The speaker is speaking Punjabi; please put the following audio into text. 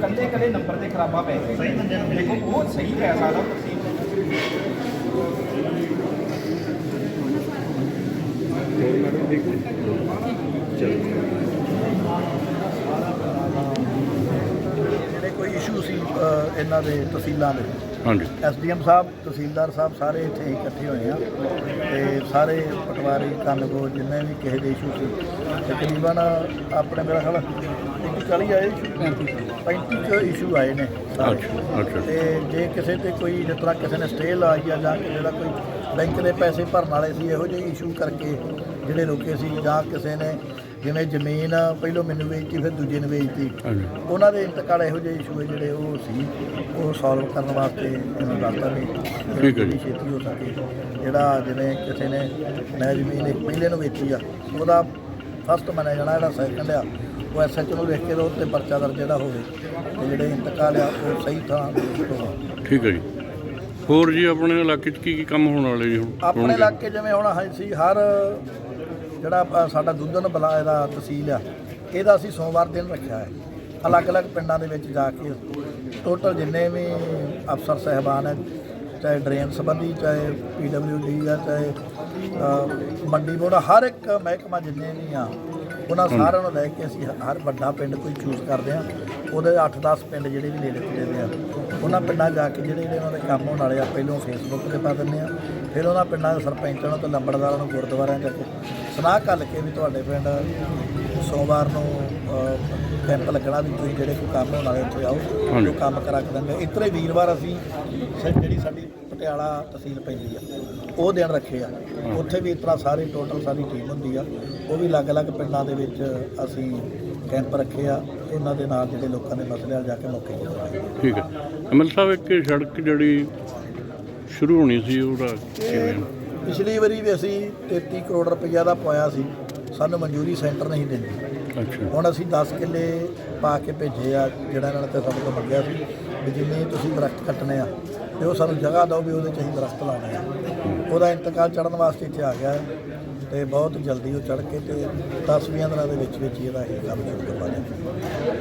ਕੱਲੇ ਪੈ ਗਿਆ ਦੇਖੋ ਉਹ ਸਹੀ ਪੈ ਸਕਦਾ ਜਿਹੜੇ ਕੋਈ ਇਸ਼ੂ ਸੀ ਇਹਨਾਂ ਦੇ ਤਹਿਸੀਲਾਂ ਦੇ ਹਾਂਜੀ। ਐਸਡੀਐਮ ਸਾਹਿਬ ਤਹਿਸੀਲਦਾਰ ਸਾਹਿਬ ਸਾਰੇ ਇੱਥੇ ਇਕੱਠੇ ਹੋਏ ਆ ਤੇ ਸਾਰੇ ਪਟਵਾਰੀ ਕਾਨੂੰਗੋ ਜਿੰਨੇ ਵੀ ਕਿਸੇ ਦੇ ਇਸ਼ੂ ਸੀ ਤਕਰੀਬਨ ਆਪਣੇ ਮੇਰਾ ਖਿਆਲ 40 ਆਏ 35 ਕੁ ਇਸ਼ੂ ਆਏ ਨੇ ਸਾਰੇ। ਅੱਛਾ ਅੱਛਾ। ਤੇ ਜੇ ਕਿਸੇ ਤੇ ਕੋਈ ਜਿਸ ਤਰ੍ਹਾਂ ਕਿਸੇ ਨੇ ਸਟੇ ਲਾਈ ਆ ਜਾਂ ਜਿਹੜਾ ਕੋਈ ਬੈਂਕ ਦੇ ਪੈਸੇ ਭਰਨ ਵਾਲੇ ਸੀ ਇਹੋ ਜਿਹੇ ਇਸ਼ੂ ਕਰਕੇ ਜਿਹੜੇ ਰੁਕੇ ਸੀ ਜਾਂ ਕਿਸੇ ਨੇ ਜਿਵੇਂ ਜ਼ਮੀਨ ਪਹਿਲੋਂ ਮੈਨੂੰ ਵੇਚਤੀ ਫਿਰ ਦੂਜੇ ਨੂੰ ਵੇਚਤੀ ਹਾਂਜੀ। ਉਹਨਾਂ ਦੇ ਇੰਤਕਾਲ ਇਹੋ ਜਿਹੇ ਇਸ਼ੂ ਹੈ ਜਿਹੜੇ ਉਹ ਸੀ। ਉਹ ਸੋਲਵ ਕਰਨ ਵਾਸਤੇ ਇਹਨੂੰ ਦੱਸਤਾ ਵੀ ਠੀਕ ਹੈ ਜੀ। ਛੇਤੀ ਹੋ ਸਕੇ। ਜਿਹੜਾ ਜਿਵੇਂ ਕਿਸੇ ਨੇ ਮੈਂ ਜ਼ਮੀਨ ਇੱਕ ਪਹਿਲੇ ਨੂੰ ਵੇਚੀ ਆ ਉਹਦਾ ਫਸਟ ਮੰਨਿਆ ਜਾਣਾ ਜਿਹੜਾ ਸੈਕੰਡ ਆ ਉਹ ਐਸਐਚ ਨੂੰ ਲਿਖ ਕੇ ਦੋ ਤੇ ਪਰਚਾ ਦਰਜ ਜਿਹੜਾ ਹੋਵੇ ਤੇ ਜਿਹੜੇ ਇੰਤਕਾਲ ਆ ਉਹ ਸਹੀ ਥਾਂ ਤੇ ਹੋਵੇ ਠੀਕ ਹੈ ਜੀ। ਹੋਰ ਜੀ ਆਪਣੇ ਇਲਾਕੇ 'ਚ ਕੀ ਕੀ ਕੰਮ ਹੋਣ ਵਾਲੇ ਜੀ ਹੁਣ? ਆਪਣੇ ਇਲਾਕੇ ਜਿਵੇਂ ਹੁਣ ਹੈ ਸੀ ਹਰ ਜਿਹੜਾ ਸਾਡਾ ਦੁੱਧਨ ਬਲਾ ਇਹਦਾ ਤਹਿਸੀਲ ਆ ਇਹਦਾ ਅਸੀਂ ਸੋਮਵਾਰ ਦਿਨ ਰੱਖਿਆ ਹੈ। ਅਲੱਗ-ਅਲੱਗ ਪਿੰਡਾਂ ਦੇ ਵਿੱਚ ਜਾ ਕੇ ਟੋਟਲ ਜਿੰਨੇ ਵੀ ਅਫਸਰ ਸਹਿਬਾਨ ਹੈ ਚਾਹੇ ਡਰੇਨ ਸੰਬੰਧੀ ਚਾਹੇ ਪੀਡਬਲਯੂਡੀ ਆ ਚਾਹੇ ਮੰਡੀ ਬੋਰਡ ਹਰ ਇੱਕ ਮਹਿਕਮਾ ਜਿੰਨੇ ਵੀ ਆ ਉਹਨਾਂ ਸਾਰਿਆਂ ਨੂੰ ਲੈ ਕੇ ਅਸੀਂ ਹਰ ਵੱਡਾ ਪਿੰਡ ਕੋਈ ਚੂਜ਼ ਕਰਦੇ ਆ। ਉਹਦੇ 8-10 ਪਿੰਡ ਜਿਹੜੇ ਵੀ ਨੇੜੇ ਤੇੜੇ ਦੇ ਆ ਉਹਨਾਂ ਪਿੰਡਾਂ ਜਾ ਕੇ ਜਿਹੜੇ ਜਿਹੜੇ ਉਹਨਾਂ ਦੇ ਕੰਮ ਹੋਣ ਵਾਲੇ ਆ ਪਹਿਲੋਂ ਫੇਸਬੁੱਕ ਤੇ ਪਾ ਦਿੰਦੇ ਆ। ਫਿਰ ਉਹਨਾਂ ਪਿੰਡਾਂ ਦੇ ਸਰਪੰਚਾਂ ਨੂੰ ਤੇ ਲੰਬੜਦਾਰਾਂ ਨੂੰ ਗੁਰਦੁਆਰਿਆਂ ਕੇ ਸਲਾਹ ਕਰ ਕੇ ਵੀ ਤੁਹਾਡੇ ਪਿੰਡ ਸੋਮਵਾਰ ਨੂੰ ਕੈਂਪ ਲੱਗਣਾ ਵੀ ਤੁਸੀਂ ਜਿਹੜੇ ਕੋਈ ਕੰਮ ਹੋਣ ਵਾਲੇ ਉੱਥੇ ਆਓ। ਜੋ ਕੰਮ ਕਰਾ ਕੇ ਦਿੰਦੇ। ਇਤਰੇ ਵੀਰਵਾਰ ਅਸੀਂ ਜਿਹੜੀ ਸਾਡੀ ਪਟਿਆਲਾ ਤਹਿਸੀਲ ਪੈਂਦੀ ਆ ਉਹ ਦਿਨ ਰੱਖੇ ਆ। ਉੱਥੇ ਵੀ ਇਸ ਤਰ੍ਹਾਂ ਸਾਰੇ ਟੋਟਲ ਸਾਡੀ ਟੀਮ ਹੁੰਦੀ ਆ। ਉਹ ਵੀ ਅਲੱਗ-ਅਲੱਗ ਪਿੰਡਾਂ ਦੇ ਵਿੱਚ ਅਸੀਂ ਕੈਂਪ ਰੱਖੇ ਆ। ਉਹਨਾਂ ਦੇ ਨਾਲ ਜਿਹੜੇ ਲੋਕਾਂ ਦੇ ਮਸਲੇ ਆ ਜਾ ਕੇ ਮੌਕੇ ਤੇ। ਠੀਕ ਹੈ। ਅਮਲ ਸਾਹਿਬ ਇੱਕ ਸੜਕ ਜਿਹੜੀ ਸ਼ੁਰੂ ਹੋਣੀ ਸੀ ਉਹਦਾ ਕਿਵੇਂ? ਪਿਛਲੀ ਵਾਰੀ ਵੀ ਅਸੀਂ 33 ਕਰੋੜ ਰੁਪਈਆ ਦਾ ਪਾਇਆ ਸੀ ਸਾਨੂੰ ਮਨਜ਼ੂਰੀ ਸੈਂਟਰ ਨਹੀਂ ਦਿੰਦੀ। ਅੱਛਾ। ਹੁਣ ਅਸੀਂ 10 ਕਿੱਲੇ ਪਾ ਕੇ ਭੇਜੇ ਆ ਜਿਹੜਾ ਇਹਨਾਂ ਨੇ ਤੇ ਸਾਡੇ ਤੋਂ ਮੰਗਿਆ ਸੀ ਵੀ ਜਿੰਨੇ ਤੁਸੀਂ ਦਰਖਤ ਕੱਟਣੇ ਆ ਤੇ ਉਹ ਸਾਨੂੰ ਜਗ੍ਹਾ ਦਿਓ ਵੀ ਉਹਦੇ 'ਚ ਅਸੀਂ ਦਰਖਤ ਲਾਉਣੇ ਆ। ਉਹਦਾ ਇੰਤਕਾਲ ਚੜਨ ਵਾਸਤੇ ਇੱਥੇ ਆ ਗਿਆ ਤੇ ਬਹੁਤ ਜਲਦੀ ਉਹ ਚੜ ਕੇ ਤੇ 10-20 ਦਿਨਾਂ ਦੇ ਵਿੱਚ ਵਿੱਚ ਇਹਦਾ ਇਹ ਕੰਮ ਸ਼ੁਰੂ ਕਰਵਾ ਦਿਆਂਗੇ।